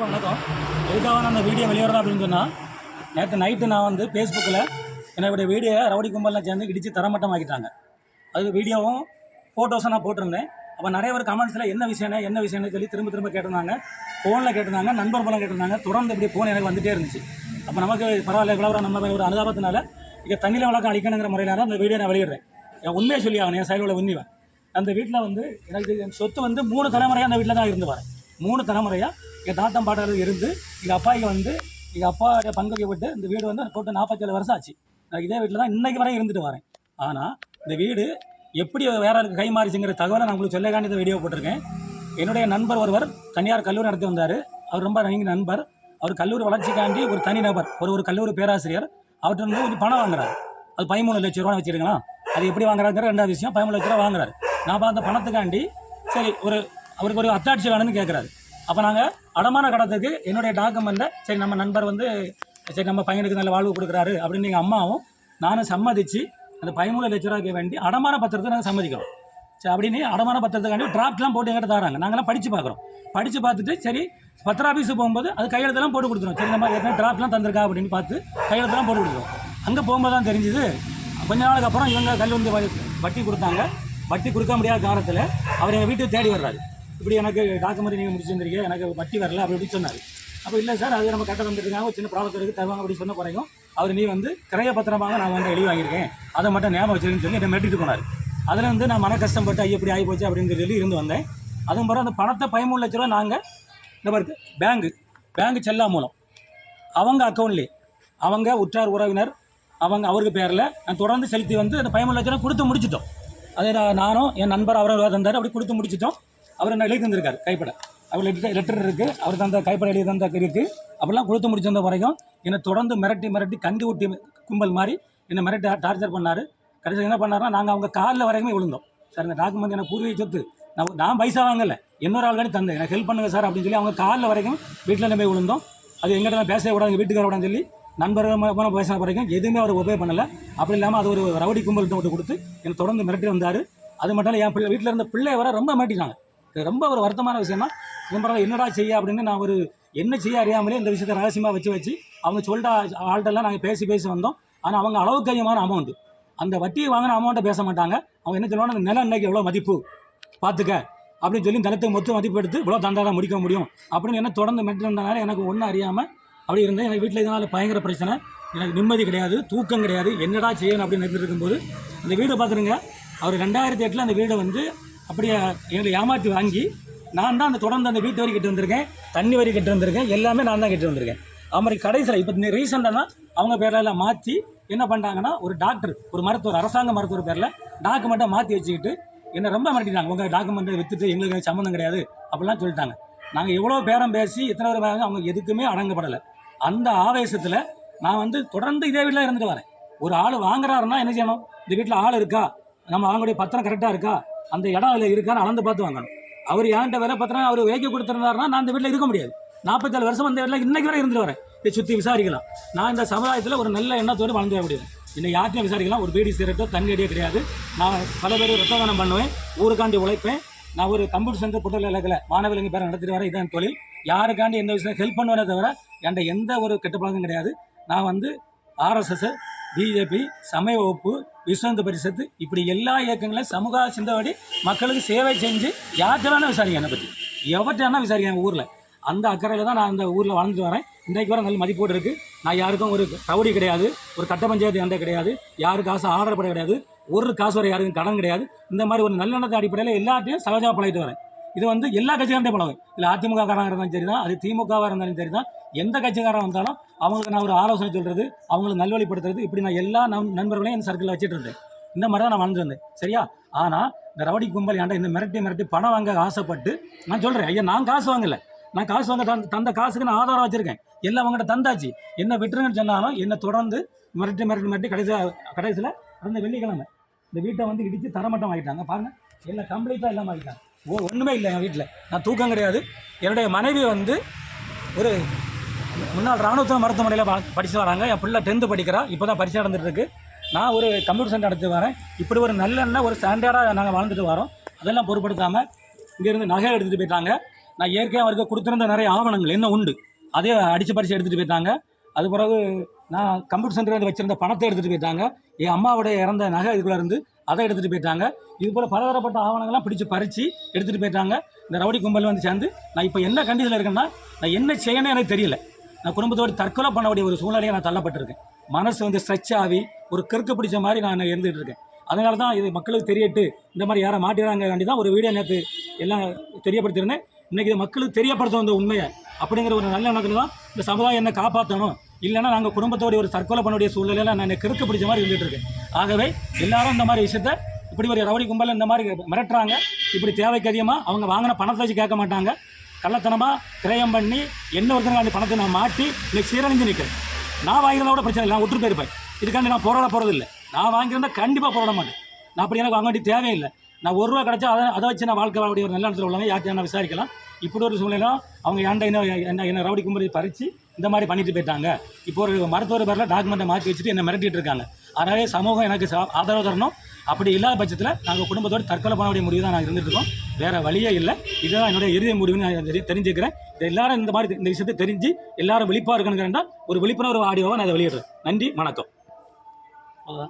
எல்லாருக்கும் வணக்கம். எதுக்காக நான் அந்த வீடியோ வெளியிடுறேன் அப்படின்னு சொன்னால் நேற்று நைட்டு நான் வந்து ஃபேஸ்புக்கில் என்னுடைய வீடியோ ரவுடி கும்பலில் சேர்ந்து இடித்து தரமட்டமாக்கிட்டாங்க. அது வீடியோவும் ஃபோட்டோஸும் நான் போட்டிருந்தேன். அப்போ நிறைய பேர் கமெண்ட்ஸில் என்ன விஷயம்னா என்ன விஷயம்னு சொல்லி திரும்ப திரும்ப கேட்டிருந்தாங்க. ஃபோனில் கேட்டிருந்தாங்க நண்பர் மூலம் கேட்டிருந்தாங்க. தொடர்ந்து இப்படி ஃபோன் எனக்கு வந்துட்டே இருந்துச்சு. அப்போ நமக்கு பரவாயில்ல இவ்வளோ நம்ம ஒரு அனுதாபத்தினால இங்கே தண்ணியில் வழக்கம் அழிக்கணுங்கிற முறையில் தான் அந்த வீடியோ நான் வெளியிடுறேன். என் உண்மையை சொல்லி ஆகணும் என் சைடில் உண்மைவேன் அந்த வீட்டில் வந்து எனக்கு என் சொத்து வந்து மூணு தலைமுறையாக அந்த வீட்டில் தான் இருந்து வரேன் மூணு தலைமுறையாக எங்கள் தாத்தம் பாட்டாளர் இருந்து எங்கள் அப்பாய்க்கு வந்து எங்கள் அப்பா பங்கு வைக்கப்பட்டு இந்த வீடு வந்து போட்டு நாற்பத்தேழு வருஷம் ஆச்சு. நான் இதே வீட்டில் தான் இன்றைக்கு வரையும் இருந்துட்டு வரேன். ஆனால் இந்த வீடு எப்படி வேற கை மாறிச்சுங்கிற தகவலை நான் உங்களுக்கு சொல்லக்காண்டி இந்த வீடியோ போட்டிருக்கேன். என்னுடைய நண்பர் ஒருவர் தனியார் கல்லூரி நடத்தி வந்தார். அவர் ரொம்ப நெருங்கிய நண்பர். அவர் கல்லூரி வளர்ச்சிக்காண்டி ஒரு தனி நபர் ஒரு ஒரு கல்லூரி பேராசிரியர். அவர்கிட்ட இருந்து கொஞ்சம் பணம் வாங்குறாரு. அது பதிமூணு லட்ச ரூபா வச்சுருக்கலாம் அது எப்படி வாங்குறாங்கிற ரெண்டாவது விஷயம். பதிமூணு லட்ச ரூபா வாங்குறாரு. நான் அப்ப அந்த பணத்துக்காண்டி சரி ஒரு அவருக்கு ஒரு அத்தாட்சி வேணும்னு கேட்குறாரு அப்போ நாங்கள் அடமான கடத்துக்கு என்னுடைய டாக்குமெண்ட்டை சரி நம்ம நண்பர் வந்து சரி நம்ம பையனுக்கு நல்ல வாழ்வு கொடுக்குறாரு அப்படின்னு எங்கள் அம்மாவும் நானும் சம்மதிச்சு அந்த பதிமூணு லட்ச ரூபாய்க்கு வேண்டி அடமான பத்திரத்தை நாங்கள் சம்மதிக்கிறோம். சரி அப்படின்னு அடமான பத்திரத்துக்காண்டி டிராஃப்ட்லாம் போட்டு எங்கிட்ட தராங்க. நாங்களாம் படித்து பார்க்குறோம் படித்து பார்த்துட்டு சரி பத்திர ஆஃபீஸுக்கு போகும்போது அது கையெழுத்தெல்லாம் போட்டு கொடுத்துரும். சரி நம்ம ஏற்கனவே டிராஃப்ட்லாம் தந்திருக்கா அப்படின்னு பார்த்து கையெழுத்தெல்லாம் போட்டு கொடுத்துரும். அங்கே போகும்போது தான் தெரிஞ்சுது கொஞ்ச நாளுக்கு அப்புறம் இவங்க கல் வந்து வ- வட்டி கொடுத்தாங்க. வட்டி கொடுக்க முடியாத காலத்தில் அவர் எங்கள் வீட்டுக்கு தேடி வர்றாரு. இப்படி எனக்கு டாக்குமெண்ட் நீங்கள் முடிச்சு வந்திருக்கீங்க எனக்கு வட்டி வரல அப்படி இப்படி சொன்னார். அப்போ இல்லை சார் அது நம்ம கட்ட வந்துருக்காங்க ஒரு சின்ன ப்ராப்ளம் இருக்குது தருவாங்க அப்படி சொன்ன குறையும் அவர் நீ வந்து கிரைய பத்திரமாக நான் வந்து எழுதி வாங்கியிருக்கேன். அதை மட்டும் ஞாபகம் வச்சிருக்கேன்னு சொல்லி என்னை மெட்டிட்டு போனார். அதில் வந்து நான் மன கஷ்டப்பட்டு ஐயோ இப்படி ஆகி போச்சு அப்படின்னு சொல்லி இருந்து வந்தேன். அதுவும் பிறகு அந்த பணத்தை பதிமூணு லட்ச ரூபா நாங்கள் இந்த பேங்கு பேங்கு செல்லா மூலம் அவங்க அக்கௌண்ட்லேயே அவங்க உற்றார் உறவினர் அவங்க அவருக்கு பேரில் நான் தொடர்ந்து செலுத்தி வந்து அந்த பதிமூணு லட்ச ரூபா கொடுத்து முடிச்சிட்டோம். அதே நான் நானும் என் நண்பர் அவரை தந்தார் அப்படி கொடுத்து முடிச்சிட்டோம். அவர் என்ன எழுதி தந்திருக்கார் கைப்பட. அவர் லெட்டர் லெட்டர் இருக்குது அவர் தந்த கைப்பட எழுதி தந்த இருக்குது அப்படிலாம் கொடுத்து முடிச்சிருந்த வரைக்கும் என்னை தொடர்ந்து மிரட்டி மிரட்டி கண்டி ஊட்டி கும்பல் மாதிரி என்னை மிரட்டி டார்ச்சர் பண்ணார். கடைசியில் என்ன பண்ணாருன்னா நாங்கள் அவங்க காலில் வரைக்குமே விழுந்தோம். சார் இந்த டாக்குமெண்ட் எனக்கு பூர்வீக சொத்து. நான் நான் பைசா வாங்கலை. இன்னொரு ஆள்காடி தந்தேன். எனக்கு ஹெல்ப் பண்ணுங்க சார் அப்படின்னு சொல்லி அவங்க காலில் வரைக்கும் வீட்டில் போய் விழுந்தோம். அது எங்கிட்ட பேசவே கூடாது எங்கள் வீட்டுக்கார கூடாதுன்னு சொல்லி நண்பர்கள் மூலம் பேசின வரைக்கும் எதுவுமே அவர் உபயோக பண்ணலை. அப்படி இல்லாமல் அது ஒரு ரவுடி கும்பல் மட்டும் கொடுத்து என்னை தொடர்ந்து மிரட்டி வந்தார். அது மட்டும் இல்லை என் பிள்ளை வீட்டில் இருந்த பிள்ளை வர ரொம்ப மிரட்டினாங்க இது ரொம்ப ஒரு வருத்தமான விஷயமா சிதம்பரம் என்னடா செய்ய அப்படின்னு நான் ஒரு என்ன செய்ய அறியாமலே இந்த விஷயத்தை ரகசியமாக வச்சு வச்சு அவங்க சொல்லிட்ட ஆள்கிட்டலாம் நாங்கள் பேசி பேசி வந்தோம். ஆனால் அவங்க அளவுக்கு அதிகமான அமௌண்ட் அந்த வட்டியை வாங்கின அமௌண்ட்டை பேச மாட்டாங்க. அவங்க என்ன சொல்லுவாங்க அந்த நிலம் இன்னைக்கு எவ்வளோ மதிப்பு? பார்த்துக்க அப்படின்னு சொல்லி நிலத்துக்கு மொத்தம் மதிப்பு எடுத்து இவ்வளோ தந்தா முடிக்க முடியும். அப்படின்னு என்ன தொடர்ந்து மெட்டிருந்தனால எனக்கு ஒன்றும் அறியாமல் அப்படி இருந்தேன். எனக்கு வீட்டில் இதனால் பயங்கர பிரச்சனை. எனக்கு நிம்மதி கிடையாது தூக்கம் கிடையாது. என்னடா செய்யணும் அப்படின்னு நினைச்சிட்டு இருக்கும்போது அந்த வீடை பார்த்துருங்க அவர் ரெண்டாயிரத்தி எட்டில் அந்த வீடை வந்து அப்படியே எங்களை ஏமாற்றி வாங்கி நான் தான் அந்த தொடர்ந்து அந்த வீட்டு வரி கட்டி வந்திருக்கேன் தண்ணி வரி கட்டி வந்திருக்கேன் எல்லாமே நான் தான் கட்டி வந்திருக்கேன். அது மாதிரி கடைசியில் இப்போ ரீசெண்டாக அவங்க பேரில் எல்லாம் மாற்றி என்ன பண்ணிட்டாங்கன்னா ஒரு டாக்டர் ஒரு மருத்துவர் அரசாங்க மருத்துவர் பேரில் டாக்குமெண்ட்டை மாற்றி வச்சுக்கிட்டு என்னை ரொம்ப மிரட்டிட்டாங்க. உங்கள் டாக்குமெண்ட்டை விற்றுட்டு எங்களுக்கு சம்மந்தம் கிடையாது அப்படிலாம் சொல்லிட்டாங்க. நாங்கள் எவ்வளோ பேரம் பேசி எத்தனை பேர் பேரம் அவங்க எதுக்குமே அடங்கப்படலை. அந்த ஆவேசத்தில் நான் வந்து தொடர்ந்து இதே வீட்டில் இருந்துட்டு வரேன். ஒரு ஆள் வாங்குறாருன்னா என்ன செய்யணும்? இந்த வீட்டில் ஆள் இருக்கா? நம்ம வாங்கக்கூடிய பத்திரம் கரெக்டாக இருக்கா? அந்த இடம் அதில் இருக்கான்னு அளந்து பார்த்து வாங்கணும். அவர் என்கிட்ட வேலை பத்திரம் அவர் வேக்கி கொடுத்துருந்தாருன்னா நான் அந்த வீட்டில் இருக்க முடியாது. நாற்பத்தாறு வருஷம் அந்த வீட்டில் இன்றைக்கு வரை இருந்துட்டு வரேன். இதை சுற்றி விசாரிக்கலாம். நான் இந்த சமுதாயத்தில் ஒரு நல்ல எண்ணத்தோடு வளர்ந்து வர முடியாது இன்னும் யார்ட்டையும் விசாரிக்கலாம். ஒரு பீடி சிகரெட்டோ தண்ணி கிடையாது. நான் பல பேர் ரத்ததானம் பண்ணுவேன். ஊருக்காண்டி உழைப்பேன். நான் ஒரு கம்ப்யூட்டர் சென்டர் புத்தக இலக்கில் மாணவர்களுக்கு பேரை நடத்திட்டு வரேன். இதான் தொழில். யாருக்காண்டி எந்த விஷயம் ஹெல்ப் பண்ணுவேனே தவிர என்கிட்ட எந்த ஒரு கெட்ட பழக்கம் கிடையாது. நான் வந்து ஆர்எஸ்எஸ் பிஜேபி சமய வகுப்பு விஸ்வந்த பரிசத்து இப்படி எல்லா இயக்கங்களையும் சமூக சிந்தபடி மக்களுக்கு சேவை செஞ்சு யார்கிட்ட வேணால் விசாரிங்க என்னை பற்றி எவர்கிட்ட வேணால் விசாரிங்க ஊரில்? அந்த அக்கறையில் தான் நான் அந்த ஊரில் வளர்ந்துட்டு வரேன். இன்றைக்கு வர நல்ல மதிப்போடு இருக்குது நான் யாருக்கும் ஒரு கவுடி கிடையாது. ஒரு கட்ட பஞ்சாயத்து எந்த கிடையாது. யாரு காசு ஆர்டர் பட கிடையாது. ஒரு காசு வர யாருக்கும் கடன் கிடையாது. இந்த மாதிரி ஒரு நல்லெண்ணத்தை அடிப்படையில் எல்லாத்தையும் சகஜமாக பழகிட்டு வரேன். இது வந்து எல்லா கட்சிக்காரன்டே பழகும் இல்லை அதிமுக காரங்க இருந்தாலும் சரி தான் அது திமுகவாக இருந்தாலும் சரி தான் எந்த கட்சிக்காரன் வந்தாலும் அவங்களுக்கு நான் ஒரு ஆலோசனை சொல்கிறது அவங்களுக்கு நல்வழிப்படுத்துறது இப்படி நான் எல்லா நம் நண்பர்களையும் என் சர்க்கிளில் வச்சுட்டு இருந்தேன். இந்த மாதிரி தான் நான் வாழ்ந்து வந்தேன். சரியா? ஆனால் இந்த ரவடி கும்பல் ஏன்டா இந்த மிரட்டி மிரட்டி பணம் வாங்க ஆசைப்பட்டு நான் சொல்கிறேன் ஐயா நான் காசு வாங்கலை. நான் காசு வாங்க தந்த தந்த காசுக்கு நான் ஆதாரம் வச்சுருக்கேன். எல்லாம் அவங்ககிட்ட தந்தாச்சு. என்ன விட்டுருங்கன்னு சொன்னாலும் என்னை தொடர்ந்து மிரட்டி மிரட்டி மிரட்டி கடைசியில் கடைசியில் அந்த வெள்ளிக்கிழமை இந்த வீட்டை வந்து இடித்து தரமட்டம் ஆகிட்டாங்க பாருங்கள் எல்லாம் கம்ப்ளீட்டாக இல்லாமல் ஆகிட்டாங்க ஓ ஒன்றுமே இல்லை என் வீட்டில் நான் தூக்கம் கிடையாது. என்னுடைய மனைவி வந்து ஒரு முன்னாள் ராணுவ மருத்துவமனையில் படித்து வராங்க. என் பிள்ளை டென்த்து படிக்கிறா. இப்போ தான் பரிசு நடந்துட்டுருக்கு நான் ஒரு கம்ப்யூட்டர் சென்டர் நடத்தி வரேன். இப்படி ஒரு நல்லெண்ணெய் ஒரு ஸ்டாண்டர்டாக நாங்கள் வாழ்ந்துட்டு வரோம். அதெல்லாம் பொருட்படுத்தாமல் இங்கேருந்து நகை எடுத்துகிட்டு போயிட்டாங்க. நான் ஏற்கனவே அவருக்கு கொடுத்துருந்த நிறைய ஆவணங்கள் என்ன உண்டு அதே அடித்து பறித்து எடுத்துகிட்டு போயிட்டாங்க. அது பிறகு நான் கம்ப்யூட்டர் சென்டரில் வச்சிருந்த பணத்தை எடுத்துகிட்டு போயிட்டாங்க. என் அம்மாவுடைய இறந்த நகை இதுக்குள்ளே இருந்து அதை எடுத்துகிட்டு போயிட்டாங்க. இது போல் பலதரப்பட்ட ஆவணங்கள்லாம் பிடிச்சி பறித்து எடுத்துகிட்டு போயிட்டாங்க. இந்த ரவுடி கும்பல் வந்து சேர்ந்து நான் இப்போ என்ன கண்டிஷனில் இருக்கேன்னா நான் என்ன செய்யணும்னு எனக்கு தெரியல. நான் குடும்பத்தோடு தற்கொலை பண்ணக்கூடிய ஒரு சூழ்நிலையை நான் தள்ளப்பட்டிருக்கேன். மனசு வந்து ஸ்ட்ரெச் ஆகி ஒரு கிறுக்கு பிடிச்ச மாதிரி நான் இருந்துகிட்டு இருக்கேன். அதனால தான் இது மக்களுக்கு தெரியட்டு இந்த மாதிரி யாரை மாட்டிடுறாங்க தான் ஒரு வீடியோ நேற்று எல்லாம் தெரியப்படுத்தியிருந்தேன். இன்றைக்கி இது மக்களுக்கு தெரியப்படுத்த வந்த உண்மையை. அப்படிங்கிற ஒரு நல்ல எண்ணத்தில் தான் இந்த சமுதாயம் என்ன காப்பாற்றணும் இல்லைன்னா நாங்கள் குடும்பத்தோடு ஒரு தற்கொலை பண்ணக்கூடிய சூழ்நிலையில் நான் கிறுக்கு பிடிச்ச மாதிரி இருந்துகிட்டு இருக்கேன். ஆகவே எல்லாரும் இந்த மாதிரி விஷயத்த இப்படி ஒரு ரவுடி கும்பல் இந்த மாதிரி மிரட்டுறாங்க. இப்படி தேவைக்கு அதிகமாக அவங்க வாங்கின பணத்தை வச்சு கேட்க மாட்டாங்க. கள்ளத்தனமாக கிரயம் பண்ணி என்ன ஒருத்தங்க பணத்தை நான் மாட்டி இன்னைக்கு சீரழிஞ்சு நிற்கிறேன் நான் வாங்கிறதோட கூட பிரச்சனை இல்லை நான் விட்டு போயிருப்பேன். இதுக்காண்டி நான் போராட போகிறது இல்லை. நான் வாங்கியிருந்தா கண்டிப்பாக போராட மாட்டேன். நான் அப்படி எனக்கு வாங்க வேண்டிய தேவையில்லை நான் ஒரு ரூபா கிடச்சா அதை அதை வச்சு நான் வாழ்க்கை வாழக்கூடிய ஒரு நல்ல இடத்துல உள்ளவங்க யார்கிட்ட நான் விசாரிக்கலாம். இப்படி ஒரு சூழ்நிலை அவங்க ஏன்டா என்ன என்ன என்ன ரவுடி கும்பலை பறித்து இந்த மாதிரி பண்ணிட்டு போயிட்டாங்க? இப்போ ஒரு மருத்துவர் பேரில் டாக்குமெண்ட்டை மாற்றி வச்சுட்டு என்னை மிரட்டிட்டு இருக்காங்க. அதனாலே சமூகம் எனக்கு சா- ஆதரவு தரணும். அப்படி இல்லாத பட்சத்தில் நாங்கள் குடும்பத்தோடு தற்கொலை பண்ணக்கூடிய முடிவு தான் நாங்கள் இருந்துட்டு இருக்கோம். வேறு வழியே இல்லை. இதுதான் என்னுடைய இறுதி முடிவுன்னு நான் தெரிஞ்சுக்கிறேன். இது எல்லாரும் இந்த மாதிரி இந்த விஷயத்தை தெரிஞ்சு எல்லாரும் விழிப்பாக இருக்கணுங்கிறேன் ஒரு விழிப்புணர்வு ஆடியோவை நான் அதை வெளியிடுறேன். நன்றி வணக்கம்.